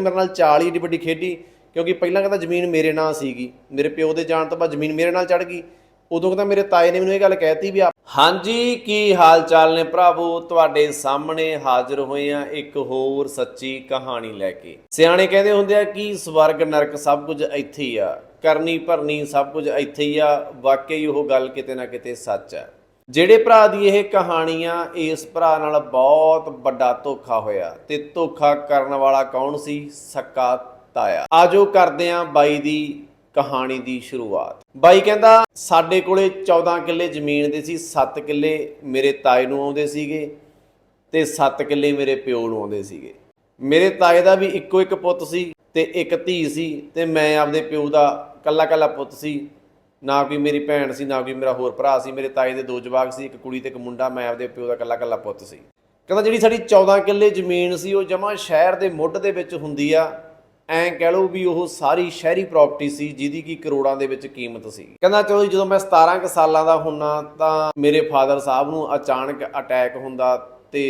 ਮੇਰੇ ਨਾਲ ਚਾਲ ਹੀ ਏਡੀ ਵੱਡੀ ਖੇਡੀ, ਕਿਉਂਕਿ ਪਹਿਲਾਂ ਕਹਿੰਦਾ ਜ਼ਮੀਨ ਮੇਰੇ ਨਾਂ ਸੀਗੀ, ਮੇਰੇ ਪਿਓ ਦੇ ਜਾਣ ਤੋਂ ਬਾਅਦ ਜ਼ਮੀਨ ਮੇਰੇ ਨਾਲ ਚੜ ਗਈ। ਉਦੋਂ ਕਹਿੰਦਾ ਮੇਰੇ ਤਾਏ ਨੇ ਮੈਨੂੰ ਇਹ ਗੱਲ ਕਹਿਤੀ ਵੀ ਆ- ਹਾਂਜੀ, ਕੀ ਹਾਲ ਚਾਲ ਨੇ ਭਰਾਵੋ? ਤੁਹਾਡੇ ਸਾਹਮਣੇ ਹਾਜ਼ਰ ਹੋਏ ਆ ਇੱਕ ਹੋਰ ਸੱਚੀ ਕਹਾਣੀ ਲੈ ਕੇ। ਸਿਆਣੇ ਕਹਿੰਦੇ ਹੁੰਦੇ ਆ ਕਿ ਸਵਰਗ, ਨਰਕ ਸਭ ਕੁਝ ਇੱਥੇ ਹੀ ਆ। ਕਰਨੀ, ਭਰਨੀ ਸਭ ਕੁਝ ਇੱਥੇ ਹੀ ਆ। ਵਾਕਈ ਉਹ ਗੱਲ ਕਿਤੇ ਨਾ ਕਿਤੇ ਸੱਚ ਆ। ਜਿਹੜੇ ਭਰਾ ਦੀ ਇਹ ਕਹਾਣੀ ਆ ਇਸ ਭਰਾ ਨਾਲ ਬਹੁਤ ਵੱਡਾ ਧੋਖਾ ਹੋਇਆ ਤੇ ਧੋਖਾ ਕਰਨ ਵਾਲਾ ਕੌਣ ਸੀ? ਸੱਕਾ ਤਾਇਆ। ਆਜੋ ਕਰਦੇ ਆ ਬਾਈ ਦੀ ਕਹਾਣੀ ਦੀ ਸ਼ੁਰੂਆਤ। ਬਾਈ ਕਹਿੰਦਾ, ਸਾਡੇ ਕੋਲੇ 14 ਕਿੱਲੇ ਜ਼ਮੀਨ ਦੇ ਸੀ 7 ਕਿੱਲੇ ਮੇਰੇ ਤਾਏ ਨੂੰ ਆਉਂਦੇ ਸੀਗੇ ਤੇ 7 ਕਿੱਲੇ ਮੇਰੇ ਪਿਓ ਨੂੰ ਆਉਂਦੇ ਸੀਗੇ। ਮੇਰੇ ਤਾਏ ਦਾ ਵੀ ਇੱਕੋ ਇੱਕ ਪੁੱਤ ਸੀ ਤੇ ਇੱਕ ਧੀ ਸੀ ਤੇ ਮੈਂ ਆਪਦੇ ਪਿਓ ਦਾ ਕੱਲਾ ਕੱਲਾ ਪੁੱਤ ਸੀ। ਨਾ ਕੋਈ ਮੇਰੀ ਭੈਣ ਸੀ ਨਾ ਕੋਈ ਮੇਰਾ ਹੋਰ ਭਰਾ ਸੀ ਮੇਰੇ ਤਾਏ ਦੇ ਦੋ ਜਵਾਕ ਸੀ ਇੱਕ ਕੁੜੀ ਤੇ ਇੱਕ ਮੁੰਡਾ ਮੈਂ ਆਪਦੇ ਪਿਓ ਦਾ ਇਕੱਲਾ ਇਕੱਲਾ ਪੁੱਤ ਸੀ। ਕਹਿੰਦਾ ਜਿਹੜੀ ਸਾਡੀ 14 ਕਿੱਲੇ ਜ਼ਮੀਨ ਸੀ ਉਹ ਜਮਾ ਸ਼ਹਿਰ ਦੇ ਮੁੱਢ ਦੇ ਵਿੱਚ ਹੁੰਦੀ ਆ। ਐਂ ਕਹਿ ਲਓ ਵੀ ਉਹ ਸਾਰੀ ਸ਼ਹਿਰੀ ਪ੍ਰਾਪਰਟੀ ਸੀ ਜਿਹਦੀ ਕੀ ਕਰੋੜਾਂ ਦੇ ਵਿੱਚ ਕੀਮਤ ਸੀ। ਕਹਿੰਦਾ ਚਲੋ ਜੀ, ਜਦੋਂ ਮੈਂ 17 ਕੁ ਸਾਲਾਂ ਦਾ ਹੁੰਨਾ ਤਾਂ ਮੇਰੇ ਫਾਦਰ ਸਾਹਿਬ ਨੂੰ ਅਚਾਨਕ ਅਟੈਕ ਹੁੰਦਾ ਤੇ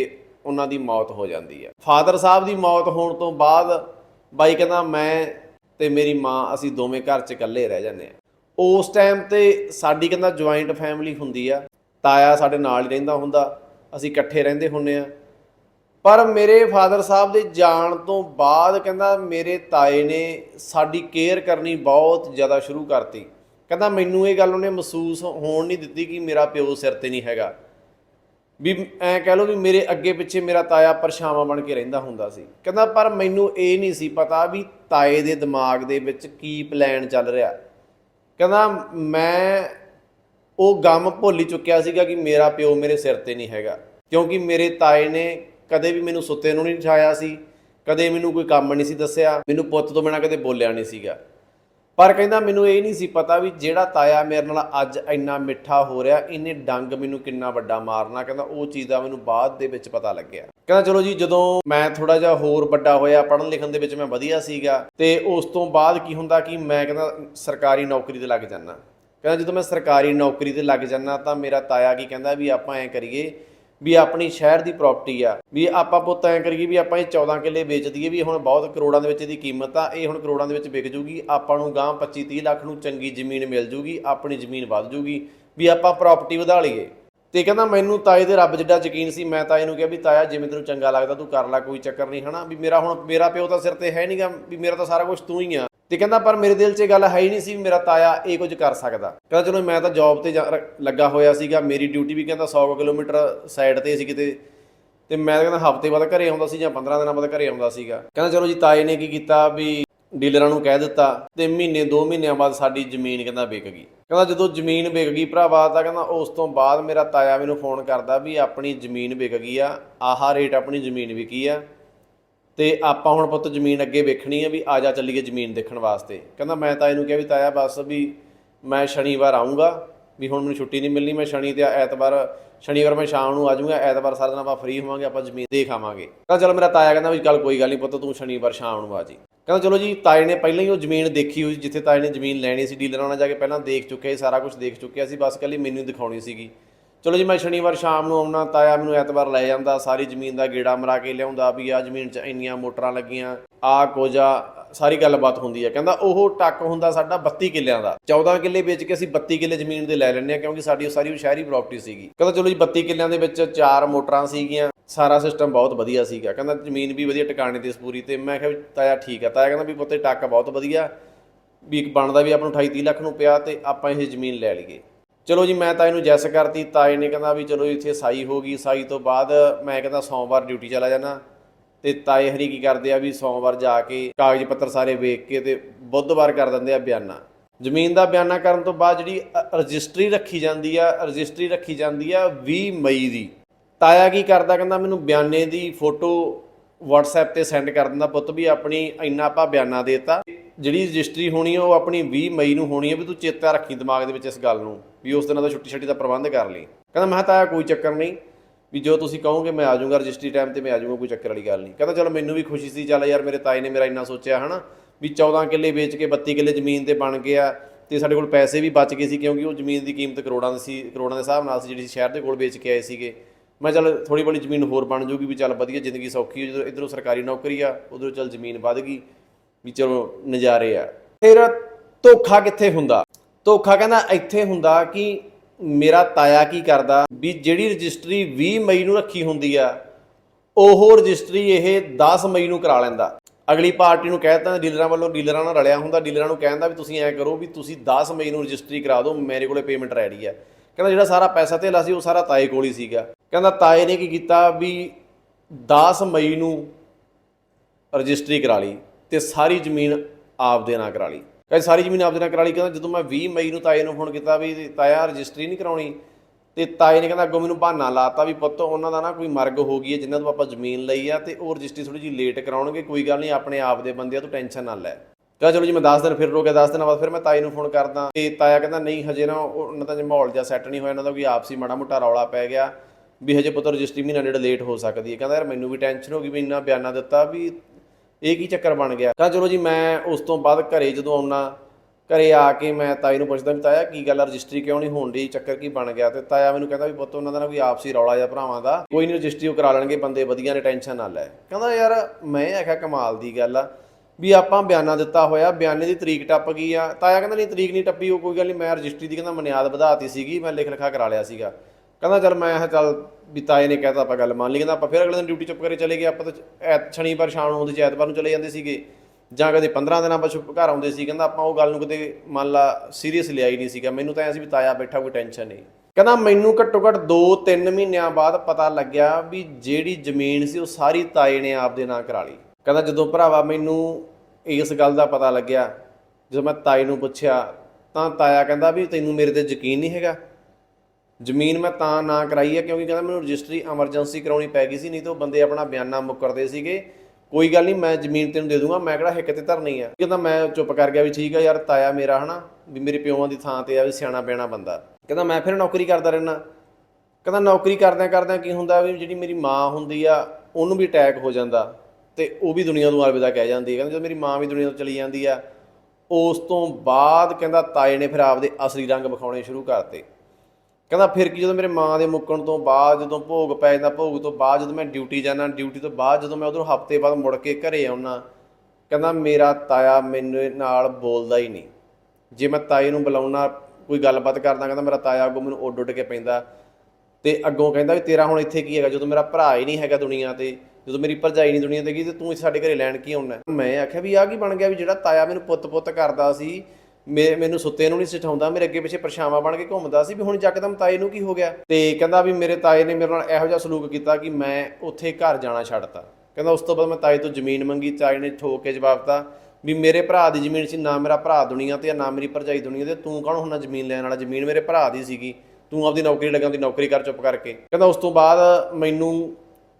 ਉਹਨਾਂ ਦੀ ਮੌਤ ਹੋ ਜਾਂਦੀ ਹੈ ਫਾਦਰ ਸਾਹਿਬ ਦੀ ਮੌਤ ਹੋਣ ਤੋਂ ਬਾਅਦ ਬਾਈ ਕਹਿੰਦਾ ਮੈਂ ਤੇ ਮੇਰੀ ਮਾਂ ਅਸੀਂ ਦੋਵੇਂ ਘਰ 'ਚ ਇਕੱਲੇ ਰਹਿ ਜਾਂਦੇ ਆ। ਉਸ ਟਾਈਮ ਤੇ ਸਾਡੀ ਕਹਿੰਦਾ ਜੁਆਇੰਟ ਫੈਮਿਲੀ ਹੁੰਦੀ ਆ, ਤਾਇਆ ਸਾਡੇ ਨਾਲ ਹੀ ਰਹਿੰਦਾ ਹੁੰਦਾ, ਅਸੀਂ ਇਕੱਠੇ ਰਹਿੰਦੇ ਹੁੰਨੇ ਆ। ਪਰ ਮੇਰੇ ਫਾਦਰ ਸਾਹਿਬ ਦੇ ਜਾਣ ਤੋਂ ਬਾਅਦ ਕਹਿੰਦਾ ਮੇਰੇ ਤਾਏ ਨੇ ਸਾਡੀ ਕੇਅਰ ਕਰਨੀ ਬਹੁਤ ਜ਼ਿਆਦਾ ਸ਼ੁਰੂ ਕਰਤੀ। ਕਹਿੰਦਾ ਮੈਨੂੰ ਇਹ ਗੱਲ ਉਹਨੇ ਮਹਿਸੂਸ ਹੋਣ ਨਹੀਂ ਦਿੱਤੀ ਕਿ ਮੇਰਾ ਪਿਓ ਸਿਰ ਤੇ ਨਹੀਂ ਹੈਗਾ। ਵੀ ਐ ਕਹਿ ਲਓ ਵੀ ਮੇਰੇ ਅੱਗੇ ਪਿੱਛੇ ਮੇਰਾ ਤਾਇਆ ਪਰਛਾਵਾਂ ਬਣ ਕੇ ਰਹਿੰਦਾ ਹੁੰਦਾ ਸੀ। ਕਹਿੰਦਾ ਪਰ ਮੈਨੂੰ ਇਹ ਨਹੀਂ ਸੀ ਪਤਾ ਵੀ ਤਾਏ ਦੇ ਦਿਮਾਗ ਦੇ ਵਿੱਚ ਕੀ ਪਲਾਨ ਚੱਲ ਰਿਹਾ। ਕਹਿੰਦਾ, ਮੈਂ ਉਹ ਗਮ ਭੁੱਲ ਹੀ ਚੁੱਕਿਆ ਸੀਗਾ ਕਿ ਮੇਰਾ ਪਿਓ ਮੇਰੇ ਸਿਰ ਤੇ ਨਹੀਂ ਹੈਗਾ। ਕਿਉਂਕਿ ਮੇਰੇ ਤਾਏ ਨੇ ਕਦੇ ਵੀ ਮੈਨੂੰ ਸੁੱਤੇ ਨੂੰ ਨਹੀਂ ਉਠਾਇਆ ਸੀ, ਕਦੇ ਮੈਨੂੰ ਕੋਈ ਕੰਮ ਨਹੀਂ ਸੀ ਦੱਸਿਆ, ਮੈਨੂੰ ਪੁੱਤ ਤੋਂ ਬਿਨਾਂ ਕਦੇ ਬੋਲਿਆ ਨਹੀਂ ਸੀਗਾ। ਪਰ ਕਹਿੰਦਾ, ਮੈਨੂੰ ਇਹ ਨਹੀਂ ਸੀ ਪਤਾ ਵੀ ਜਿਹੜਾ ਤਾਇਆ ਮੇਰੇ ਨਾਲ ਅੱਜ ਇੰਨਾ ਮਿੱਠਾ ਹੋ ਰਿਹਾ ਇਹਨੇ ਡੰਗ ਮੈਨੂੰ ਕਿੰਨਾ ਵੱਡਾ ਮਾਰਨਾ। ਕਹਿੰਦਾ, ਉਹ ਚੀਜ਼ ਦਾ ਮੈਨੂੰ ਬਾਅਦ ਦੇ ਵਿੱਚ ਪਤਾ ਲੱਗਿਆ। ਕਹਿੰਦਾ, ਚਲੋ ਜੀ, ਜਦੋਂ ਮੈਂ ਥੋੜਾ ਜਿਹਾ ਹੋਰ ਵੱਡਾ ਹੋਇਆ, ਪੜ੍ਹਨ ਲਿਖਣ ਦੇ ਵਿੱਚ ਮੈਂ ਵਧੀਆ ਸੀਗਾ, ਤੇ ਉਸ ਤੋਂ ਬਾਅਦ ਕੀ ਹੁੰਦਾ ਕਿ ਮੈਂ ਕਹਿੰਦਾ, ਸਰਕਾਰੀ ਨੌਕਰੀ ਤੇ ਲੱਗ ਜਾਣਾ ਕਹਿੰਦਾ, ਜਦੋਂ ਮੈਂ ਸਰਕਾਰੀ ਨੌਕਰੀ ਤੇ ਲੱਗ ਜਾਣਾ ਤਾਂ ਮੇਰਾ ਤਾਇਆ ਕੀ ਕਹਿੰਦਾ ਵੀ ਆਪਾਂ ਐਂ ਕਰੀਏ ਵੀ ਆਪਣੀ ਸ਼ਹਿਰ ਦੀ ਪ੍ਰਾਪਰਟੀ ਆ, ਵੀ ਆਪਾਂ ਪੁੱਤ ਐਂ ਕਰੀਏ ਵੀ ਆਪਾਂ ਇਹ 14 ਕਿੱਲੇ ਵੇਚ ਦਈਏ, ਵੀ ਹੁਣ ਬਹੁਤ ਕਰੋੜਾਂ ਦੇ ਵਿੱਚ ਇਹਦੀ ਕੀਮਤ ਆ, ਇਹ ਹੁਣ ਕਰੋੜਾਂ ਦੇ ਵਿੱਚ ਵਿਕ ਜੂਗੀ, ਆਪਾਂ ਨੂੰ ਗਾਂ 25 30 ਲੱਖ ਨੂੰ ਚੰਗੀ ਜ਼ਮੀਨ ਮਿਲ ਜੂਗੀ, ਆਪਣੀ ਜ਼ਮੀਨ ਵੱਧ ਜੂਗੀ, ਵੀ ਆਪਾਂ ਪ੍ਰਾਪਰਟੀ ਵਧਾ ਲਈਏ। ਤੇ ਕਹਿੰਦਾ ਮੈਨੂੰ ਤਾਏ ਦੇ ਰੱਬ ਜਿੱਡਾ ਯਕੀਨ ਸੀ, ਮੈਂ ਤਾਏ ਨੂੰ ਕਿਹਾ ਵੀ ਤਾਇਆ, ਜਿਵੇਂ ਤੈਨੂੰ ਚੰਗਾ ਲੱਗਦਾ, ਤੂੰ ਕਰ ਲੈ, ਕੋਈ ਚੱਕਰ ਨਹੀਂ, ਹਨਾ? ਵੀ ਮੇਰਾ ਹੁਣ, ਮੇਰਾ ਪਿਓ ਤਾਂ ਸਿਰ ਤੇ ਹੈ ਨਹੀਂਗਾ ਵੀ ਮੇਰਾ ਤਾਂ ਸਾਰਾ ਕੁਝ ਤੂੰ ਹੀ ਆ। ਤੇ ਕਹਿੰਦਾ, ਪਰ ਮੇਰੇ ਦਿਲ 'ਚ ਇਹ ਗੱਲ ਹੈ ਹੀ ਨਹੀਂ ਸੀ ਵੀ ਮੇਰਾ ਤਾਇਆ ਇਹ ਕੁਝ ਕਰ ਸਕਦਾ। ਕਹਿੰਦਾ, ਚਲੋ, ਮੈਂ ਤਾਂ ਜੌਬ ਤੇ ਜਾ- ਲੱਗਾ ਹੋਇਆ ਸੀਗਾ, ਮੇਰੀ ਡਿਊਟੀ ਵੀ ਕਹਿੰਦਾ 100 ਕਿਲੋਮੀਟਰ ਸਾਈਡ ਤੇ ਸੀ ਕਿਤੇ। ਤੇ ਮੈਂ ਤਾਂ ਕਹਿੰਦਾ ਹਫ਼ਤੇ ਬਾਅਦ ਘਰੇ ਆਉਂਦਾ ਸੀ ਜਾਂ 15 ਦਿਨਾਂ ਬਾਅਦ ਘਰੇ ਆਉਂਦਾ ਸੀਗਾ। ਕਹਿੰਦਾ, ਚਲੋ ਜੀ, ਤਾਏ ਨੇ ਕੀ ਕੀਤਾ ਵੀ ਡੀਲਰਾਂ ਨੂੰ ਕਹਿ ਦਿੱਤਾ ਤੇ ਮਹੀਨੇ 2 ਮਹੀਨਿਆਂ ਬਾਅਦ ਸਾਡੀ ਜ਼ਮੀਨ ਕਹਿੰਦਾ ਵਿਕ ਗਈ। ਕਹਿੰਦਾ ਜਦੋਂ ਜ਼ਮੀਨ ਵਿਕ ਗਈ ਭਰਾਵਾ ਤਾਂ ਕਹਿੰਦਾ ਉਸ ਤੋਂ ਬਾਅਦ ਮੇਰਾ ਤਾਇਆ ਮੈਨੂੰ ਫੋਨ ਕਰਦਾ ਵੀ ਆਪਣੀ ਜ਼ਮੀਨ ਵਿਕ ਗਈ ਆ, ਆਹ ਰੇਟ ਆਪਣੀ ਜ਼ਮੀਨ ਵਿਕੀ ਆ ਤੇ ਆਪਾਂ ਹੁਣ ਪੁੱਤ ਜ਼ਮੀਨ ਅੱਗੇ ਵੇਖਣੀ ਆ ਵੀ ਆ ਜਾ ਚੱਲੀਏ ਜ਼ਮੀਨ ਦੇਖਣ ਵਾਸਤੇ। ਕਹਿੰਦਾ ਮੈਂ ਤਾਂ ਇਹਨੂੰ ਕਿਹਾ ਵੀ ਤਾਇਆ ਬਸ ਵੀ ਮੈਂ ਸ਼ਨੀਵਾਰ ਆਉਂਗਾ ਵੀ ਹੁਣ ਮੈਨੂੰ ਛੁੱਟੀ ਨਹੀਂ ਮਿਲਣੀ, ਮੈਂ ਸ਼ਨੀ ਤੇ ਐਤਵਾਰ, ਸ਼ਨੀਵਾਰ ਮੈਂ ਸ਼ਾਮ ਨੂੰ ਆ ਜਾਊਂਗਾ, ਐਤਵਾਰ ਸਾਰਾ ਦਿਨ ਆਪਾਂ ਫ੍ਰੀ ਹੋਵਾਂਗੇ, ਆਪਾਂ ਜ਼ਮੀਨ ਦੇਖ ਆਵਾਂਗੇ। ਕਹਿੰਦਾ ਚਲੋ ਮੇਰਾ ਤਾਇਆ ਕਹਿੰਦਾ ਵੀ ਚੱਲ ਕੋਈ ਗੱਲ ਨਹੀਂ ਪੁੱਤ ਤੂੰ ਸ਼ਨੀਵਾਰ ਸ਼ਾਮ ਨੂੰ ਆ ਜੀ ਕਹਿੰਦਾ ਚਲੋ ਜੀ ਤਾਏ ਨੇ ਪਹਿਲਾਂ ਹੀ ਉਹ ਜ਼ਮੀਨ ਦੇਖੀ ਹੋਈ ਸੀ, ਜਿੱਥੇ ਤਾਏ ਨੇ ਜ਼ਮੀਨ ਲੈਣੀ ਸੀ ਡੀਲਰਾਂ ਨਾਲ ਜਾ ਕੇ ਪਹਿਲਾਂ ਦੇਖ ਚੁੱਕਿਆ ਸੀ ਸਾਰਾ ਕੁਝ ਦੇਖ ਚੁੱਕਿਆ ਸੀ ਬਸ ਕੱਲੀ ਮੈਨੂੰ ਹੀ ਦਿਖਾਉਣੀ ਸੀਗੀ। ਚਲੋ ਜੀ, ਮੈਂ ਸ਼ਨੀਵਾਰ ਸ਼ਾਮ ਨੂੰ ਆਉਣਾ ਤਾਇਆ ਮੈਨੂੰ ਐਤਵਾਰ ਲੈ ਜਾਂਦਾ, ਸਾਰੀ ਜ਼ਮੀਨ ਦਾ ਗੇੜਾ ਮਰਾ ਕੇ ਲਿਆਉਂਦਾ ਵੀ ਆ ਜ਼ਮੀਨ 'ਚ ਇੰਨੀਆਂ ਮੋਟਰਾਂ ਲੱਗੀਆਂ ਆ ਕੁਝ ਆ, ਸਾਰੀ ਗੱਲਬਾਤ ਹੁੰਦੀ ਹੈ ਕਹਿੰਦਾ ਉਹ ਟੱਕ ਹੁੰਦਾ ਸਾਡਾ 32 ਕਿੱਲਿਆਂ ਦਾ। 14 ਕਿੱਲੇ ਵੇਚ ਕੇ ਅਸੀਂ 32 ਕਿੱਲੇ ਜ਼ਮੀਨ ਦੇ ਲੈ ਲੈਂਦੇ ਆ, ਕਿਉਂਕਿ ਸਾਡੀ ਉਹ ਸਾਰੀ ਸ਼ਹਿਰੀ ਪ੍ਰਾਪਰਟੀ ਸੀਗੀ। ਕਹਿੰਦਾ ਚਲੋ ਜੀ 32 ਕਿੱਲਿਆਂ ਦੇ ਵਿੱਚ ਚਾਰ ਮੋਟਰਾਂ ਸੀਗੀਆਂ, ਸਾਰਾ ਸਿਸਟਮ ਬਹੁਤ ਵਧੀਆ ਸੀਗਾ। ਕਹਿੰਦਾ ਜ਼ਮੀਨ ਵੀ ਵਧੀਆ ਟਿਕਾਣੇ ਤੇ ਸੀ ਪੂਰੀ ਤੇ ਮੈਂ ਕਿਹਾ ਵੀ ਤਾਇਆ ਠੀਕ ਆ। ਤਾਇਆ ਕਹਿੰਦਾ ਵੀ ਪੁੱਤੇ ਟੱਕ ਬਹੁਤ ਵਧੀਆ, ਵੀ ਇੱਕ ਬਣਦਾ ਵੀ ਆਪਾਂ ਨੂੰ 28 30 ਲੱਖ ਨੂੰ ਪਿਆ ਤੇ ਆਪਾਂ ਇਹ ਜ਼ਮੀਨ ਲੈ ਲਈਏ। ਚਲੋ ਜੀ, ਮੈਂ ਤਾਂ ਇਹਨੂੰ ਜੈਸ ਕਰਤੀ ਤਾਏ ਨੇ ਕਹਿੰਦਾ ਵੀ ਚਲੋ ਇੱਥੇ ਸਾਈ ਹੋ ਗਈ, ਸਾਈ ਤੋਂ ਬਾਅਦ ਮੈਂ ਕਹਿੰਦਾ ਸੋਮਵਾਰ ਡਿਊਟੀ ਚਲਾ ਜਾਣਾ ਤੇ ਤਾਏ ਹਰੀ ਕੀ ਕਰਦੇ ਆ ਵੀ ਸੋਮਵਾਰ ਜਾ ਕੇ ਕਾਗਜ਼ ਪੱਤਰ ਸਾਰੇ ਵੇਖ ਕੇ ਤੇ ਬੁੱਧਵਾਰ ਕਰ ਦਿੰਦੇ ਆ ਬਿਆਨਾ। ਜ਼ਮੀਨ ਦਾ ਬਿਆਨਾ ਕਰਨ ਤੋਂ ਬਾਅਦ ਜਿਹੜੀ ਰਜਿਸਟਰੀ ਰੱਖੀ ਜਾਂਦੀ ਆ, ਰਜਿਸਟਰੀ ਰੱਖੀ ਜਾਂਦੀ ਆ 20 ਮਈ ਦੀ। ਤਾਇਆ ਕੀ ਕਰਦਾ, ਕਹਿੰਦਾ ਮੈਨੂੰ ਬਿਆਨੇ ਦੀ ਫੋਟੋ WhatsApp ਤੇ ਸੈਂਡ ਕਰ ਦਿੰਦਾ, ਪੁੱਤ ਵੀ ਆਪਣੀ ਇੰਨਾ ਆਪਾਂ ਬਿਆਨਾ ਦੇਤਾ। ਜਿਹੜੀ ਰਜਿਸਟਰੀ ਹੋਣੀ ਆ, ਉਹ ਆਪਣੀ 20 ਮਈ ਨੂੰ ਹੋਣੀ ਆ ਵੀ ਤੂੰ ਚੇਤਾ ਰੱਖੀ ਦਿਮਾਗ ਦੇ ਵਿੱਚ ਇਸ ਗੱਲ ਨੂੰ ਵੀ ਉਸ ਦਿਨਾਂ ਦਾ ਛੁੱਟੀ ਛੱਟੀ ਦਾ ਪ੍ਰਬੰਧ ਕਰ ਲਈ। ਕਹਿੰਦਾ ਮੈਂ ਕਿਹਾ ਕੋਈ ਚੱਕਰ ਨਹੀਂ ਵੀ ਜੋ ਤੁਸੀਂ ਕਹੋਗੇ ਮੈਂ ਆ ਜਾਊਂਗਾ, ਰਜਿਸਟਰੀ ਟਾਈਮ ਤੇ ਮੈਂ ਆ ਜਾਊਂਗਾ, ਕੋਈ ਚੱਕਰ ਵਾਲੀ ਗੱਲ ਨਹੀਂ। ਕਹਿੰਦਾ ਚਲੋ ਮੈਨੂੰ ਵੀ ਖੁਸ਼ੀ ਸੀ, ਚੱਲ ਯਾਰ ਮੇਰੇ ਤਾਏ ਨੇ ਮੇਰਾ ਇੰਨਾ ਸੋਚਿਆ ਹਨਾ ਵੀ 14 ਕਿੱਲੇ ਵੇਚ ਕੇ 32 ਕਿੱਲੇ ਜ਼ਮੀਨ ਤੇ ਬਣ ਗਿਆ ਤੇ ਸਾਡੇ ਕੋਲ ਪੈਸੇ ਵੀ ਬਚ ਗਏ ਸੀ ਕਿਉਂਕਿ ਉਹ ਜ਼ਮੀਨ ਦੀ ਕੀਮਤ ਕਰੋੜਾਂ ਦੀ ਸੀ, ਕਰੋੜਾਂ ਦੇ ਹਿਸਾਬ ਨਾਲ ਸੀ ਜਿਹੜੀ ਸ਼ਹਿਰ ਦੇ ਕੋਲ ਵੇਚ ਕੇ ਆਏ ਸੀਗੇ। ਮੈਂ ਚੱਲ ਥੋੜੀ ਬੜੀ ਜ਼ਮੀਨ ਹੋਰ ਬਣ ਜੂਗੀ ਵੀ ਚੱਲ ਵਧੀਆ ਜ਼ਿੰਦਗੀ ਸੌਖੀ ਹੋ ਜਦੋਂ ਇਧਰੋਂ ਸਰਕਾਰੀ ਨੌਕਰੀ ਆ, ਉਧਰੋਂ ਚੱਲ ਜ਼ਮੀਨ ਵੱਧ ਗਈ। ਵੀ ਚਲੋ ਨਜ਼ਾਰੇ ਆ। ਫਿਰ ਧੋਖਾ ਕਿੱਥੇ ਹੁੰਦਾ? ਧੋਖਾ ਕਹਿੰਦਾ ਇੱਥੇ ਹੁੰਦਾ ਕਿ ਮੇਰਾ ਤਾਇਆ ਕੀ ਕਰਦਾ? ਵੀ ਜਿਹੜੀ ਰਜਿਸਟਰੀ 20 ਮਈ ਨੂੰ ਰੱਖੀ ਹੁੰਦੀ ਆ, ਉਹ ਰਜਿਸਟਰੀ ਇਹ 10 ਮਈ ਨੂੰ ਕਰਾ ਲੈਂਦਾ। ਅਗਲੀ ਪਾਰਟੀ ਨੂੰ ਕਹਿਤਾ ਡੀਲਰਾਂ ਵੱਲੋਂ ਡੀਲਰਾਂ ਨਾਲ ਰਲਿਆ ਹੁੰਦਾ। ਡੀਲਰਾਂ ਨੂੰ ਕਹਿੰਦਾ ਵੀ ਤੁਸੀਂ ਐਂ ਕਰੋ ਵੀ ਤੁਸੀਂ 10 ਮਈ ਨੂੰ ਰਜਿਸਟਰੀ ਕਰਾ ਦਿਓ, ਮੇਰੇ ਕੋਲੇ ਪੇਮੈਂਟ ਰੈਡੀ ਆ। ਕਹਿੰਦਾ ਜਿਹੜਾ ਸਾਰਾ ਪੈਸਾ ਧੇਲਾ ਸੀ, ਉਹ ਸਾਰਾ ਤਾਏ ਕੋਲ ਹੀ ਸੀਗਾ। ਕਹਿੰਦਾ ਤਾਏ ਨੇ ਕੀ ਕੀਤਾ ਵੀ 10 ਮਈ ਨੂੰ ਰਜਿਸਟਰੀ ਕਰਾ ਲਈ। ਤੇ ਸਾਰੀ ਜ਼ਮੀਨ ਆਪਦੇ ਨਾਂ ਕਰਾ ਲਈ। ਕਹਿੰਦਾ ਸਾਰੀ ਜ਼ਮੀਨ ਆਪਦੇ ਨਾਂ ਕਰਾ ਲਈ, ਕਹਿੰਦਾ ਜਦੋਂ ਮੈਂ 20 ਮਈ ਨੂੰ ਤਾਏ ਨੂੰ ਫੋਨ ਕੀਤਾ ਵੀ ਤਾਇਆ ਰਜਿਸਟਰੀ ਨਹੀਂ ਕਰਾਉਣੀ, ਤੇ ਤਾਏ ਨੇ ਕਹਿੰਦਾ ਅੱਗੋਂ ਮੈਨੂੰ ਬਹਾਨਾ ਲਾਤਾ ਵੀ ਪੁੱਤ ਉਹਨਾਂ ਦਾ ਨਾ ਕੋਈ ਮਰਗ ਹੋ ਗਈ ਹੈ ਜਿਨ੍ਹਾਂ ਤੋਂ ਆਪਾਂ ਜ਼ਮੀਨ ਲਈ ਆ ਤੇ ਉਹ ਰਜਿਸਟਰੀ ਥੋੜੀ ਜਿਹੀ ਲੇਟ ਕਰਾਉਣਗੇ, ਕੋਈ ਗੱਲ ਨਹੀਂ, ਆਪਣੇ ਆਪ ਦੇ ਬੰਦੇ ਆ ਤੂੰ ਟੈਨਸ਼ਨ ਨਾ ਲੈ। ਕਹਿੰਦਾ ਚਲੋ ਜੀ, ਮੈਂ 10 ਦਿਨ ਫਿਰ ਰੋਕਿਆ 10 ਦਿਨਾਂ ਬਾਅਦ ਫਿਰ ਮੈਂ ਤਾਈ ਨੂੰ ਫੋਨ ਕਰਦਾ। ਤੇ ਤਾਇਆ ਕਹਿੰਦਾ ਨਹੀਂ, ਹਜੇ ਨਾ ਉਹਨਾਂ ਦਾ ਜੇ ਮਾਹੌਲ ਜਿਹਾ ਸੈੱਟ ਨਹੀਂ ਹੋਇਆ, ਉਹਨਾਂ ਦਾ ਕੋਈ ਆਪਸੀ ਮਾੜਾ ਮੋਟਾ ਰੌਲਾ ਪੈ ਗਿਆ ਵੀ ਹਜੇ ਪੁੱਤ ਰਜਿਸਟਰੀ ਮਹੀਨਾ ਡੇਢ ਲੇਟ ਹੋ ਸਕਦੀ ਹੈ। ਕਹਿੰਦਾ ਯਾਰ ਮੈਨੂੰ ਵੀ ਟੈਨਸ਼ਨ ਹੋ ਗਈ, ਵੀ ਇੰਨਾ ਬਿਆਨਾ ਦਿੱਤਾ ਵੀ ਇਹ ਕੀ ਚੱਕਰ ਬਣ ਗਿਆ? ਤਾਂ ਚਲੋ ਜੀ, ਮੈਂ ਉਸ ਤੋਂ ਬਾਅਦ ਘਰੇ ਜਦੋਂ ਆਉਣਾ ਘਰੇ ਆ ਕੇ ਮੈਂ ਤਾਈ ਨੂੰ ਪੁੱਛਦਾ ਵੀ, ਤਾਇਆ ਕੀ ਗੱਲ ਆ? ਰਜਿਸਟਰੀ ਕਿਉਂ ਨਹੀਂ ਹੋਣ ਦੀ ਚੱਕਰ ਕੀ ਬਣ ਗਿਆ? ਤੇ ਤਾਇਆ ਮੈਨੂੰ ਕਹਿੰਦਾ ਵੀ ਪੁੱਤ, ਉਹਨਾਂ ਦਾ ਨਾ ਕੋਈ ਆਪਸੀ ਰੌਲਾ ਜਾਂ ਭਰਾਵਾਂ ਦਾ। ਕੋਈ ਨਹੀਂ ਰਜਿਸਟਰੀ ਉਹ ਕਰਾ ਲੈਣਗੇ, ਬੰਦੇ ਵਧੀਆ ਨੇ, ਟੈਨਸ਼ਨ ਨਾ ਲੈ। ਕਹਿੰਦਾ ਯਾਰ, ਮੈਂ ਆਖਿਆ ਕਮਾਲ ਦੀ ਗੱਲ ਆ, ਵੀ ਆਪਾਂ ਬਿਆਨਾ ਦਿੱਤਾ ਹੋਇਆ, ਬਿਆਨੇ ਦੀ ਤਰੀਕ ਟੱਪ ਗਈ ਆ। ਤਾਇਆ ਕਹਿੰਦਾ, ਨਹੀਂ, ਤਰੀਕ ਨਹੀਂ ਟੱਪੀ, ਉਹ ਕੋਈ ਗੱਲ ਨਹੀਂ ਮੈਂ ਰਜਿਸਟਰੀ ਦੀ ਕਹਿੰਦਾ ਮਨਿਆਦ ਵਧਾਤੀ ਸੀਗੀ, ਮੈਂ ਲਿਖ ਲਿਖਾ ਕਰਾ ਲਿਆ ਸੀਗਾ। ਕਹਿੰਦਾ ਚੱਲ ਮੈਂ ਕਿਹਾ ਚੱਲ ਵੀ ਤਾਏ ਨੇ ਕਹਿਤਾ ਆਪਾਂ ਗੱਲ ਮੰਨ ਲਈ। ਕਹਿੰਦਾ ਆਪਾਂ ਫਿਰ ਅਗਲੇ ਦਿਨ ਡਿਊਟੀ ਚੁੱਪ ਕਰੇ ਚਲੇ ਗਏ। ਆਪਾਂ ਤਾਂ ਐਤ ਸ਼ਨੀਵਾਰ ਸ਼ਾਮ ਨੂੰ ਆਉਂਦੇ ਸੀ, ਐਤਵਾਰ ਨੂੰ ਚਲੇ ਜਾਂਦੇ ਸੀਗੇ। ਜਾਂ ਕਦੇ 15 ਦਿਨਾਂ ਬਾਅਦ ਛੁੱਪ ਘਰ ਆਉਂਦੇ ਸੀ। ਕਹਿੰਦਾ ਆਪਾਂ ਉਹ ਗੱਲ ਨੂੰ ਕਦੇ ਮੰਨ ਲਾ ਸੀਰੀਅਸ ਲਿਆ ਹੀ ਨਹੀਂ ਸੀਗਾ। ਮੈਨੂੰ ਤਾਂ ਐ ਸੀ ਵੀ ਤਾਇਆ ਬੈਠਾ, ਕੋਈ ਟੈਨਸ਼ਨ ਨਹੀਂ। ਕਹਿੰਦਾ ਮੈਨੂੰ ਘੱਟੋ ਘੱਟ 2-3 ਮਹੀਨਿਆਂ ਬਾਅਦ ਪਤਾ ਲੱਗਿਆ ਵੀ ਜਿਹੜੀ ਜ਼ਮੀਨ ਸੀ ਉਹ ਸਾਰੀ ਤਾਏ ਨੇ ਆਪਦੇ ਨਾਂ ਕਰਾ ਲਈ। ਕਹਿੰਦਾ ਜਦੋਂ ਭਰਾਵਾ ਮੈਨੂੰ ਇਸ ਗੱਲ ਦਾ ਪਤਾ ਲੱਗਿਆ, ਜਦੋਂ ਮੈਂ ਤਾਏ ਨੂੰ ਪੁੱਛਿਆ, ਤਾਂ ਤਾਇਆ ਕਹਿੰਦਾ ਵੀ ਤੈਨੂੰ ਮੇਰੇ ਤੇ ਯਕੀਨ ਨਹੀਂ ਹੈਗਾ। ਜ਼ਮੀਨ ਮੈਂ ਤਾਂ ਨਾ ਕਰਾਈ ਹੈ ਕਿਉਂਕਿ ਕਹਿੰਦਾ ਮੈਨੂੰ ਰਜਿਸਟਰੀ ਐਮਰਜੈਂਸੀ ਕਰਾਉਣੀ ਪੈ ਗਈ ਸੀ, ਨਹੀਂ ਤਾਂ ਉਹ ਬੰਦੇ ਆਪਣਾ ਬਿਆਨਾ ਮੁੱਕਰਦੇ ਸੀਗੇ। ਕੋਈ ਗੱਲ ਨਹੀਂ, ਮੈਂ ਜ਼ਮੀਨ ਤੈਨੂੰ ਦੇ ਦੂੰਗਾ, ਮੈਂ ਕਿਹੜਾ ਹਿੱਕ ਤੇ ਧਰਨੀ ਆ। ਕਹਿੰਦਾ ਮੈਂ ਚੁੱਪ ਕਰ ਗਿਆ ਵੀ ਠੀਕ ਆ ਯਾਰ, ਤਾਇਆ ਮੇਰਾ ਹਨਾ, ਵੀ ਮੇਰੇ ਪਿਓਾਂ ਦੀ ਥਾਂ ਤੇ ਆ ਵੀ ਸਿਆਣਾ ਬਿਆਣਾ ਬੰਦਾ। ਕਹਿੰਦਾ ਮੈਂ ਫਿਰ ਨੌਕਰੀ ਕਰਦਾ ਰਹਿਣਾ ਕਹਿੰਦਾ ਨੌਕਰੀ ਕਰਦਿਆਂ ਕਰਦਿਆਂ ਕੀ ਹੁੰਦਾ ਵੀ ਜਿਹੜੀ ਮੇਰੀ ਮਾਂ ਹੁੰਦੀ ਆ, ਉਹਨੂੰ ਵੀ ਅਟੈਕ ਹੋ ਜਾਂਦਾ ਤੇ ਉਹ ਵੀ ਦੁਨੀਆ ਨੂੰ ਅਲਵਿਦਾ ਕਹਿ ਜਾਂਦੀ ਹੈ ਕਹਿੰਦਾ ਜਦੋਂ ਮੇਰੀ ਮਾਂ ਵੀ ਦੁਨੀਆ ਤੋਂ ਚਲੀ ਜਾਂਦੀ ਆ, ਉਸ ਤੋਂ ਬਾਅਦ ਕਹਿੰਦਾ ਤਾਏ ਨੇ ਫਿਰ ਆਪਦੇ ਅਸਲੀ ਰੰਗ ਵਿਖਾਉਣੇ ਸ਼ੁਰੂ ਕਰਤੇ। ਕਹਿੰਦਾ ਫਿਰ ਕੀ ਜਦੋਂ ਮੇਰੇ ਮਾਂ ਦੇ ਮੁੱਕਣ ਤੋਂ ਬਾਅਦ ਜਦੋਂ ਭੋਗ ਪੈ ਜਾਂਦਾ, ਭੋਗ ਤੋਂ ਬਾਅਦ ਜਦੋਂ ਮੈਂ ਡਿਊਟੀ ਜਾਣਾ ਡਿਊਟੀ ਤੋਂ ਬਾਅਦ ਜਦੋਂ ਮੈਂ ਉਧਰੋਂ ਹਫ਼ਤੇ ਬਾਅਦ ਮੁੜ ਕੇ ਘਰੇ ਆਉਣਾ ਕਹਿੰਦਾ ਮੇਰਾ ਤਾਇਆ ਮੈਨੂੰ ਨਾਲ ਬੋਲਦਾ ਹੀ ਨਹੀਂ। ਜੇ ਮੈਂ ਤਾਏ ਨੂੰ ਬੁਲਾਉਣਾ ਕੋਈ ਗੱਲਬਾਤ ਕਰਦਾ, ਕਹਿੰਦਾ ਮੇਰਾ ਤਾਇਆ ਅੱਗੋਂ ਮੈਨੂੰ ਉੱਡ ਉੱਡ ਕੇ ਪੈਂਦਾ। ਤੇ ਅੱਗੋਂ ਕਹਿੰਦਾ ਵੀ ਤੇਰਾ ਹੁਣ ਇੱਥੇ ਕੀ ਹੈਗਾ? ਜਦੋਂ ਮੇਰਾ ਭਰਾ ਹੀ ਨਹੀਂ ਹੈਗਾ ਦੁਨੀਆ ਤੇ, ਜਦੋਂ ਮੇਰੀ ਭਰਜਾਈ ਨਹੀਂ ਦੁਨੀਆ ਤੇ ਗਈ ਤੇ ਤੂੰ ਸਾਡੇ ਘਰੇ ਲੈਣ ਕੀ ਆਉਣਾ ਮੈਂ ਆਖਿਆ ਵੀ ਆ ਕੀ ਬਣ ਗਿਆ ਵੀ ਜਿਹੜਾ ਤਾਇਆ ਮੈਨੂੰ ਪੁੱਤ-ਪੁੱਤ ਕਰਦਾ ਸੀ ਮੇ- ਮੈਨੂੰ ਸੁੱਤੇ ਨੂੰ ਨਹੀਂ ਸਿਠਾਉਂਦਾ ਮੇਰੇ ਅੱਗੇ ਪਿੱਛੇ ਪਰਛਾਵਾਂ ਬਣ ਕੇ ਘੁੰਮਦਾ ਸੀ ਵੀ ਹੁਣ ਜੱਕਦਮ ਤਾਏ ਨੂੰ ਕੀ ਹੋ ਗਿਆ? ਤੇ ਕਹਿੰਦਾ ਵੀ ਮੇਰੇ ਤਾਏ ਨੇ ਮੇਰੇ ਨਾਲ ਇਹੋ ਜਿਹਾ ਸਲੂਕ ਕੀਤਾ ਕਿ ਮੈਂ ਉੱਥੇ ਘਰ ਜਾਣਾ ਛੱਡਤਾ। ਕਹਿੰਦਾ ਉਸ ਤੋਂ ਬਾਅਦ ਮੈਂ ਤਾਏ ਤੋਂ ਜ਼ਮੀਨ ਮੰਗੀ, ਤਾਏ ਨੇ ਠੋਕ ਕੇ ਜਵਾਬ ਦਿੱਤਾ ਵੀ ਮੇਰੇ ਭਰਾ ਦੀ ਜ਼ਮੀਨ ਸੀ, ਨਾ ਮੇਰਾ ਭਰਾ ਦੁਨੀਆ ਤੇ ਆ ਨਾ ਮੇਰੀ ਭਰਜਾਈ ਦੁਨੀਆ ਤੇ, ਤੂੰ ਕੌਣ ਹੁੰਨਾ ਜ਼ਮੀਨ ਲੈਣ ਵਾਲਾ? ਜ਼ਮੀਨ ਮੇਰੇ ਭਰਾ ਦੀ ਸੀਗੀ। ਤੂੰ ਆਪਦੀ ਨੌਕਰੀ ਲਗਾਉਣ ਨੌਕਰੀ ਕਰ ਚੁੱਪ ਕਰਕੇ। ਕਹਿੰਦਾ ਉਸ ਤੋਂ ਬਾਅਦ ਮੈਨੂੰ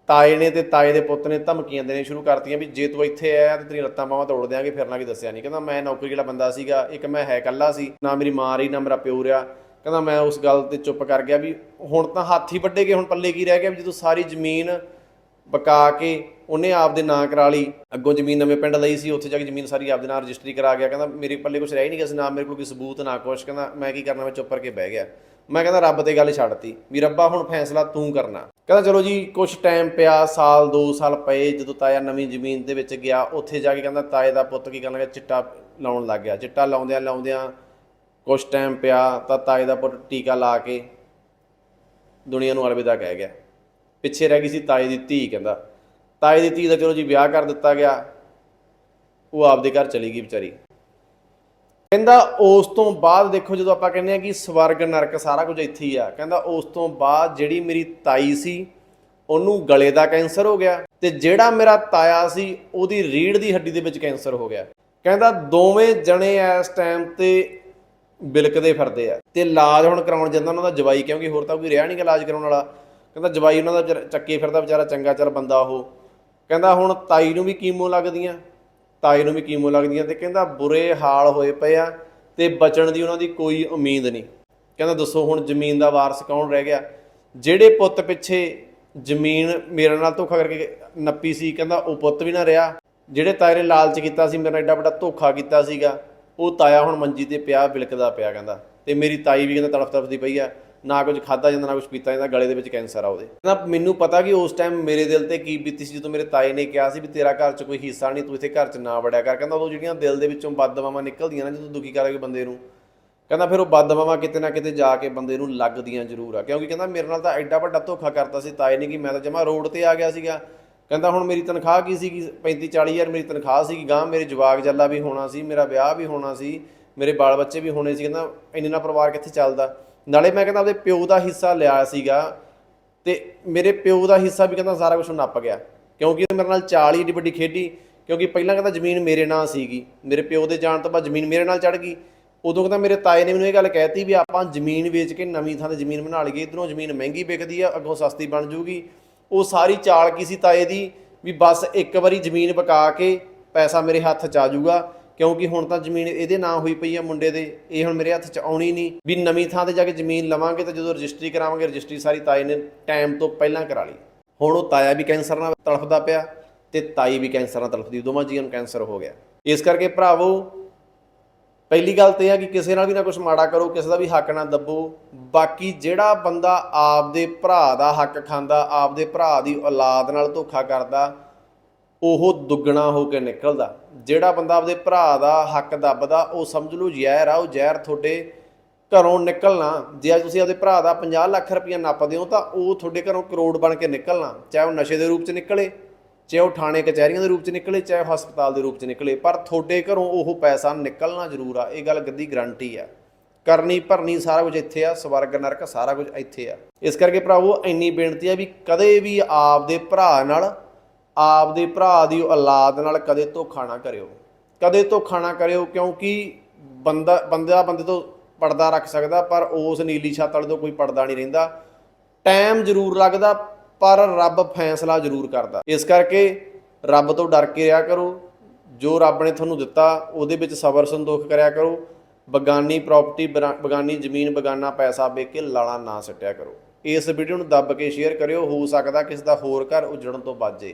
ਤਾਏ ਨੇ ਤੇ ਤਾਏ ਦੇ ਪੁੱਤ ਨੇ ਧਮਕੀਆਂ ਦੇਣੀਆਂ ਸ਼ੁਰੂ ਕਰਤੀਆਂ ਵੀ ਜੇ ਤੂੰ ਇੱਥੇ ਆਇਆ ਤੇ ਤੇਰੀ ਲੱਤਾਂ ਬਾਹਾਂ ਤੋੜ ਦਿਆਂਗੇ, ਫਿਰ ਨਾ ਕੀ ਦੱਸਿਆ ਨਹੀਂ ਕਹਿੰਦਾ ਮੈਂ ਨੌਕਰੀ ਵਾਲਾ ਬੰਦਾ ਸੀਗਾ, ਇੱਕ ਮੈਂ ਹੈ ਇਕੱਲਾ ਸੀ, ਨਾ ਮੇਰੀ ਮਾਂ ਰਹੀ, ਨਾ ਮੇਰਾ ਪਿਓ ਰਿਹਾ। ਕਹਿੰਦਾ ਮੈਂ ਉਸ ਗੱਲ ਤੇ ਚੁੱਪ ਕਰ ਗਿਆ ਵੀ ਹੁਣ ਤਾਂ ਹੱਥ ਹੀ ਵੱਡੇ ਗਏ, ਹੁਣ ਪੱਲੇ ਕੀ ਰਹਿ ਗਿਆ ਵੀ ਜਦੋਂ ਸਾਰੀ ਜ਼ਮੀਨ ਬਕਾ ਕੇ ਉਹਨੇ ਆਪਦੇ ਨਾਂ ਕਰਾ ਲਈ, ਅੱਗੋਂ ਜ਼ਮੀਨ ਨਵੇਂ ਪਿੰਡ ਲਈ ਸੀ, ਉੱਥੇ ਜਾ ਕੇ ਜ਼ਮੀਨ ਸਾਰੀ ਆਪਦੇ ਨਾਂ ਰਜਿਸਟਰੀ ਕਰਾ ਗਿਆ। ਕਹਿੰਦਾ ਮੇਰੇ ਪੱਲੇ ਕੁਝ ਰਹਿ ਨਹੀਂ ਗਿਆ ਸੀ, ਨਾ ਮੇਰੇ ਕੋਲ ਕੋਈ ਸਬੂਤ, ਨਾ ਕੁਛ। ਕਹਿੰਦਾ ਮੈਂ ਕੀ ਕਰਨਾ, ਮੈਂ ਚੁੱਪ ਕਰਕੇ ਬਹਿ ਗਿਆ। ਮੈਂ ਕਹਿੰਦਾ ਰੱਬ ਤੇ ਗੱਲ ਛੱਡਤੀ ਵੀ ਰੱਬਾ ਹੁਣ ਫੈਸਲਾ ਤੂੰ ਕਰਨਾ। ਕਹਿੰਦਾ ਚਲੋ ਜੀ ਕੁਝ ਟਾਈਮ ਪਿਆ, ਸਾਲ 2 ਸਾਲ ਪਏ, ਜਦੋਂ ਤਾਇਆ ਨਵੀਂ ਜ਼ਮੀਨ ਦੇ ਵਿੱਚ ਗਿਆ, ਉੱਥੇ ਜਾ ਕੇ ਕਹਿੰਦਾ ਤਾਏ ਦਾ ਪੁੱਤ ਕੀ ਕਰਨ ਲੱਗਾ ਚਿੱਟਾ ਲਾਉਣ ਲੱਗ ਗਿਆ। ਚਿੱਟਾ ਲਾਉਂਦਿਆਂ ਲਾਉਂਦਿਆਂ ਕੁਝ ਟਾਈਮ ਪਿਆ ਤਾਂ ਤਾਏ ਦਾ ਪੁੱਤ ਟੀਕਾ ਲਾ ਕੇ ਦੁਨੀਆ ਨੂੰ ਅਲਵਿਦਾ ਕਹਿ ਗਿਆ। ਪਿੱਛੇ ਰਹਿ ਗਈ ਸੀ ਤਾਏ ਦੀ ਧੀ ਕਹਿੰਦਾ। ਤਾਏ ਦੀ ਧੀ ਦਾ ਚਲੋ ਜੀ, ਵਿਆਹ ਕਰ ਦਿੱਤਾ ਗਿਆ। ਉਹ ਆਪਦੇ ਘਰ ਚਲੀ ਗਈ ਵਿਚਾਰੀ। ਕਹਿੰਦਾ ਉਸ ਤੋਂ ਬਾਅਦ ਦੇਖੋ ਜਦੋਂ ਆਪਾਂ ਕਹਿੰਦੇ ਆ ਕਿ ਸਵਰਗ ਨਰਕ ਸਾਰਾ ਕੁਝ ਇੱਥੇ ਹੀ ਆ, ਕਹਿੰਦਾ ਉਸ ਤੋਂ ਬਾਅਦ ਜਿਹੜੀ ਮੇਰੀ ਤਾਈ ਸੀ, ਉਹਨੂੰ ਗਲੇ ਦਾ ਕੈਂਸਰ ਹੋ ਗਿਆ ਤੇ ਜਿਹੜਾ ਮੇਰਾ ਤਾਇਆ ਸੀ, ਉਹਦੀ ਰੀੜ ਦੀ ਹੱਡੀ ਦੇ ਵਿੱਚ ਕੈਂਸਰ ਹੋ ਗਿਆ। ਕਹਿੰਦਾ ਦੋਵੇਂ ਜਣੇ ਇਸ ਟਾਈਮ ਤੇ ਬਿਲਕਦੇ ਫਿਰਦੇ ਆ ਤੇ ਇਲਾਜ ਹੁਣ ਕਰਾਉਣ ਜਾਂਦਾ ਉਹਨਾਂ ਦਾ ਜਵਾਈ, ਕਿਉਂਕਿ ਹੋਰ ਤਾਂ ਕੋਈ ਰਿਹਾ ਨਹੀਂ ਇਲਾਜ ਕਰਾਉਣ ਵਾਲਾ। ਕਹਿੰਦਾ ਜਵਾਈ ਉਹਨਾਂ ਦਾ ਵਿਚਾਰਾ ਚੱਕੇ ਫਿਰਦਾ ਵਿਚਾਰਾ ਚੰਗਾ ਚੱਲ ਬੰਦਾ ਉਹ। ਕਹਿੰਦਾ ਹੁਣ ਤਾਈ ਨੂੰ ਵੀ ਕੀਮੋ ਲੱਗਦੀਆਂ। ਤਾਏ ਨੂੰ ਵੀ ਕੀਮੋ ਲੱਗਦੀਆਂ ਤੇ ਕਹਿੰਦਾ ਬੁਰੇ ਹਾਲ ਹੋਏ ਪਏ ਆ ਤੇ ਬਚਣ ਦੀ ਉਹਨਾਂ ਦੀ ਕੋਈ ਉਮੀਦ ਨਹੀਂ। ਕਹਿੰਦਾ ਦੱਸੋ ਹੁਣ ਜ਼ਮੀਨ ਦਾ ਵਾਰਸ ਕੌਣ ਰਹਿ ਗਿਆ? ਜਿਹੜੇ ਪੁੱਤ ਪਿੱਛੇ ਜ਼ਮੀਨ ਮੇਰੇ ਨਾਲ ਧੋਖਾ ਕਰਕੇ ਨੱਪੀ ਸੀ, ਕਹਿੰਦਾ ਉਹ ਪੁੱਤ ਵੀ ਨਾ ਰਿਹਾ। ਜਿਹੜੇ ਤਾਏ ਨੇ ਲਾਲਚ ਕੀਤਾ ਸੀ, ਮੇਰੇ ਨਾਲ ਐਡਾ ਵੱਡਾ ਧੋਖਾ ਕੀਤਾ ਸੀਗਾ, ਉਹ ਤਾਇਆ ਹੁਣ ਮੰਜੀ ਤੇ ਪਿਆ ਵਿਲਕਦਾ ਪਿਆ ਕਹਿੰਦਾ। ਤੇ ਮੇਰੀ ਤਾਈ ਵੀ ਕਹਿੰਦਾ ਤੜਫ ਤੜਫਦੀ ਪਈ ਆ। ਨਾ ਕੁਝ ਖਾਦਾ ਜਾਂਦਾ, ਨਾ ਕੁਝ ਪੀਤਾ ਜਾਂਦਾ, ਗਲੇ ਦੇ ਵਿੱਚ ਕੈਂਸਰ ਆ ਉਹਦੇ। ਕਹਿੰਦਾ ਮੈਨੂੰ ਪਤਾ ਕਿ ਉਸ ਟਾਈਮ ਮੇਰੇ ਦਿਲ ਤੇ ਕੀ ਬੀਤੀ ਸੀ, ਜਦੋਂ ਮੇਰੇ ਤਾਏ ਨੇ ਕਿਹਾ ਸੀ ਵੀ ਤੇਰਾ ਘਰ 'ਚ ਕੋਈ ਹਿੱਸਾ ਨਹੀਂ, ਤੂੰ ਇੱਥੇ ਘਰ 'ਚ ਨਾ ਵੜਿਆ ਕਰ। ਕਹਿੰਦਾ ਉਦੋਂ ਜਿਹੜੀਆਂ ਦਿਲ ਦੇ ਵਿੱਚੋਂ ਬਦਦੁਆਵਾਂ ਨਿਕਲਦੀਆਂ ਨਾ, ਜਦੋਂ ਦੁਖੀ ਕਰਕੇ ਬੰਦੇ ਨੂੰ। ਕਹਿੰਦਾ ਫਿਰ ਉਹ ਬਦਦੁਆਵਾਂ ਕਿਤੇ ਨਾ ਕਿਤੇ ਜਾ ਕੇ ਬੰਦੇ ਨੂੰ ਲੱਗਦੀਆਂ ਜ਼ਰੂਰ ਆ। ਕਿਉਂਕਿ ਕਹਿੰਦਾ ਮੇਰੇ ਨਾਲ ਤਾਂ ਐਡਾ ਵੱਡਾ ਧੋਖਾ ਕਰਤਾ ਸੀ ਤਾਏ ਨੇ ਕਿ ਮੈਂ ਤਾਂ ਜਮਾ ਰੋਡ ਤੇ ਆ ਗਿਆ ਸੀਗਾ। ਕਹਿੰਦਾ ਹੁਣ ਮੇਰੀ ਤਨਖਾਹ ਕੀ ਸੀਗੀ? 35 40 ਹਜ਼ਾਰ ਮੇਰੀ ਤਨਖਾਹ ਸੀਗੀ। ਗਾਂ ਮੇਰੇ ਜਵਾਕ ਜੱਲਾ ਵੀ ਹੋਣਾ ਸੀ, ਮੇਰਾ ਵਿਆਹ ਵੀ ਹੋਣਾ ਸੀ, ਮੇਰੇ ਬਾਲ ਬੱਚੇ ਵੀ ਹੋਣੇ ਸੀ। ਕਹਿੰਦਾ ਇੰਨੇ ਨਾਲ ਪਰਿਵਾਰ ਕਿੱਥੇ ਚੱਲਦਾ? ਨਾਲੇ ਮੈਂ ਕਹਿੰਦਾ ਆਪਦੇ ਪਿਓ ਦਾ ਹਿੱਸਾ ਲਿਆ ਸੀਗਾ ਤੇ ਮੇਰੇ ਪਿਓ ਦਾ ਹਿੱਸਾ ਵੀ ਕਹਿੰਦਾ ਸਾਰਾ ਕੁਝ ਨੱਪ ਗਿਆ। ਕਿਉਂਕਿ ਇਹ ਮੇਰੇ ਨਾਲ ਚਾਲ ਹੀ ਏਡੀ ਵੱਡੀ ਖੇਡੀ, ਕਿਉਂਕਿ ਪਹਿਲਾਂ ਕਹਿੰਦਾ ਜ਼ਮੀਨ ਮੇਰੇ ਨਾਂ ਸੀਗੀ, ਮੇਰੇ ਪਿਓ ਦੇ ਜਾਣ ਤੋਂ ਬਾਅਦ ਜ਼ਮੀਨ ਮੇਰੇ ਨਾਲ ਚੜ ਗਈ। ਉਦੋਂ ਕਹਿੰਦਾ ਮੇਰੇ ਤਾਏ ਨੇ ਮੈਨੂੰ ਇਹ ਗੱਲ ਕਹਿਤੀ ਵੀ ਆਪਾਂ ਜ਼ਮੀਨ ਵੇਚ ਕੇ ਨਵੀਂ ਥਾਂ ਤੇ ਜ਼ਮੀਨ ਬਣਾ ਲਈਏ, ਇਧਰੋਂ ਜ਼ਮੀਨ ਮਹਿੰਗੀ ਵਿਕਦੀ ਆ, ਅੱਗੋਂ ਸਸਤੀ ਬਣ ਜੂਗੀ। ਉਹ ਸਾਰੀ ਚਾਲ ਕੀ ਸੀ ਤਾਏ ਦੀ ਵੀ ਬਸ ਇੱਕ ਵਾਰੀ ਜ਼ਮੀਨ ਵਿਕਾ ਕੇ ਪੈਸਾ ਮੇਰੇ ਹੱਥ 'ਚ ਆ ਜਾਊਗਾ ਕਿਉਂਕਿ ਹੁਣ ਤਾਂ ਜ਼ਮੀਨ ਇਹਦੇ ਨਾਂ ਹੋਈ ਪਈ ਆ ਮੁੰਡੇ ਦੇ, ਇਹ ਹੁਣ ਮੇਰੇ ਹੱਥ 'ਚ ਆਉਣੀ ਨਹੀਂ ਵੀ ਨਵੀਂ ਥਾਂ ਤੇ ਜਾ ਕੇ ਜ਼ਮੀਨ ਲਵਾਂਗੇ ਤਾਂ ਜਦੋਂ ਰਜਿਸਟਰੀ ਕਰਾਵਾਂਗੇ, ਰਜਿਸਟਰੀ ਸਾਰੀ ਤਾਏ ਨੇ ਟਾਈਮ ਤੋਂ ਪਹਿਲਾਂ ਕਰਾ ਲਈ। ਹੁਣ ਉਹ ਤਾਇਆ ਵੀ ਕੈਂਸਰ ਨਾਲ ਤੜਫਦਾ ਪਿਆ ਤੇ ਤਾਈ ਵੀ ਕੈਂਸਰ ਨਾਲ ਤੜਫਦੀ, ਦੋਵਾਂ ਜੀਆਂ ਨੂੰ ਕੈਂਸਰ ਹੋ ਗਿਆ। ਇਸ ਕਰਕੇ ਭਰਾਵੋ, ਪਹਿਲੀ ਗੱਲ ਤੇ ਇਹ ਆ ਕਿ ਕਿਸੇ ਨਾਲ ਵੀ ਨਾ ਕੁਝ ਮਾੜਾ ਕਰੋ, ਕਿਸੇ ਦਾ ਵੀ ਹੱਕ ਨਾ ਦੱਬੋ। ਬਾਕੀ ਜਿਹੜਾ ਬੰਦਾ ਆਪਦੇ ਭਰਾ ਦਾ ਹੱਕ ਖਾਂਦਾ, ਆਪਦੇ ਭਰਾ ਦੀ ਔਲਾਦ ਨਾਲ ਧੋਖਾ ਕਰਦਾ ਉਹ ਦੁੱਗਣਾ ਹੋ ਕੇ ਨਿਕਲਦਾ। ਜਿਹੜਾ ਬੰਦਾ ਆਪਦੇ ਭਰਾ ਦਾ ਹੱਕ ਦੱਬਦਾ, ਉਹ ਸਮਝ ਲਓ ਜ਼ਹਿਰ ਆ, ਉਹ ਜ਼ਹਿਰ ਤੁਹਾਡੇ ਘਰੋਂ ਨਿਕਲਣਾ। ਜੇ ਅੱਜ ਤੁਸੀਂ ਆਪਦੇ ਭਰਾ ਦਾ 50 ਲੱਖ ਰੁਪਈਆ ਨੱਪਦੇ ਹੋ, ਤਾਂ ਉਹ ਤੁਹਾਡੇ ਘਰੋਂ ਕਰੋੜ ਬਣ ਕੇ ਨਿਕਲਣਾ। ਚਾਹੇ ਉਹ ਨਸ਼ੇ ਦੇ ਰੂਪ 'ਚ ਨਿਕਲੇ, ਚਾਹੇ ਉਹ ਥਾਣੇ, ਕਚਹਿਰੀਆਂ ਦੇ ਰੂਪ 'ਚ ਨਿਕਲੇ, ਚਾਹੇ ਉਹ ਹਸਪਤਾਲ ਦੇ ਰੂਪ 'ਚ ਨਿਕਲੇ, ਪਰ ਤੁਹਾਡੇ ਘਰੋਂ ਉਹ ਪੈਸਾ ਨਿਕਲਣਾ ਜ਼ਰੂਰ ਆ। ਇਹ ਗੱਲ ਗੱਦੀ ਗਰੰਟੀ ਆ। ਕਰਨੀ, ਭਰਨੀ ਸਾਰਾ ਕੁਝ ਇੱਥੇ ਆ, ਸਵਰਗ, ਨਰਕ ਸਾਰਾ ਕੁਝ ਇੱਥੇ ਆ। ਇਸ ਕਰਕੇ ਭਰਾਵੋ, ਇੰਨੀ ਬੇਨਤੀ ਆ ਵੀ ਕਦੇ ਵੀ ਆਪਦੇ ਭਰਾ ਨਾਲ ਆਪਦੇ ਭਰਾ ਦੀ ਔਲਾਦ ਨਾਲ ਕਦੇ ਧੋਖਾ ਨਾ ਕਰਿਓ। ਕਦੇ ਧੋਖਾ ਨਾ ਕਰਿਓ ਕਿਉਂਕਿ ਬੰਦਾ ਬੰਦਾ ਬੰਦੇ ਤੋਂ ਪਰਦਾ ਰੱਖ ਸਕਦਾ, ਪਰ ਉਸ ਨੀਲੀ ਛੱਤ ਵਾਲੇ ਤੋਂ ਕੋਈ ਪਰਦਾ ਨਹੀਂ ਰਹਿੰਦਾ। ਟਾਈਮ ਜ਼ਰੂਰ ਲੱਗਦਾ, ਪਰ ਰੱਬ ਫੈਸਲਾ ਜ਼ਰੂਰ ਕਰਦਾ। ਇਸ ਕਰਕੇ ਰੱਬ ਤੋਂ ਡਰ ਕੇ ਰਿਹਾ ਕਰੋ। ਜੋ ਰੱਬ ਨੇ ਤੁਹਾਨੂੰ ਦਿੱਤਾ, ਉਹਦੇ ਵਿੱਚ ਸਬਰ ਸੰਤੋਖ ਕਰਿਆ ਕਰੋ। ਬਗਾਨੀ ਪ੍ਰਾਪਰਟੀ ਬਗਾਨੀ ਜ਼ਮੀਨ, ਬਗਾਨਾ ਪੈਸਾ ਵੇਚ ਕੇ ਲਾਲਾ ਨਾ ਸੱਟਿਆ ਕਰੋ। ਇਸ ਵੀਡੀਓ ਨੂੰ ਦੱਬ ਕੇ ਸ਼ੇਅਰ ਕਰਿਓ। ਹੋ ਸਕਦਾ ਕਿਸੇ ਦਾ ਹੋਰ ਘਰ ਉਜੜਨ ਤੋਂ ਬਚ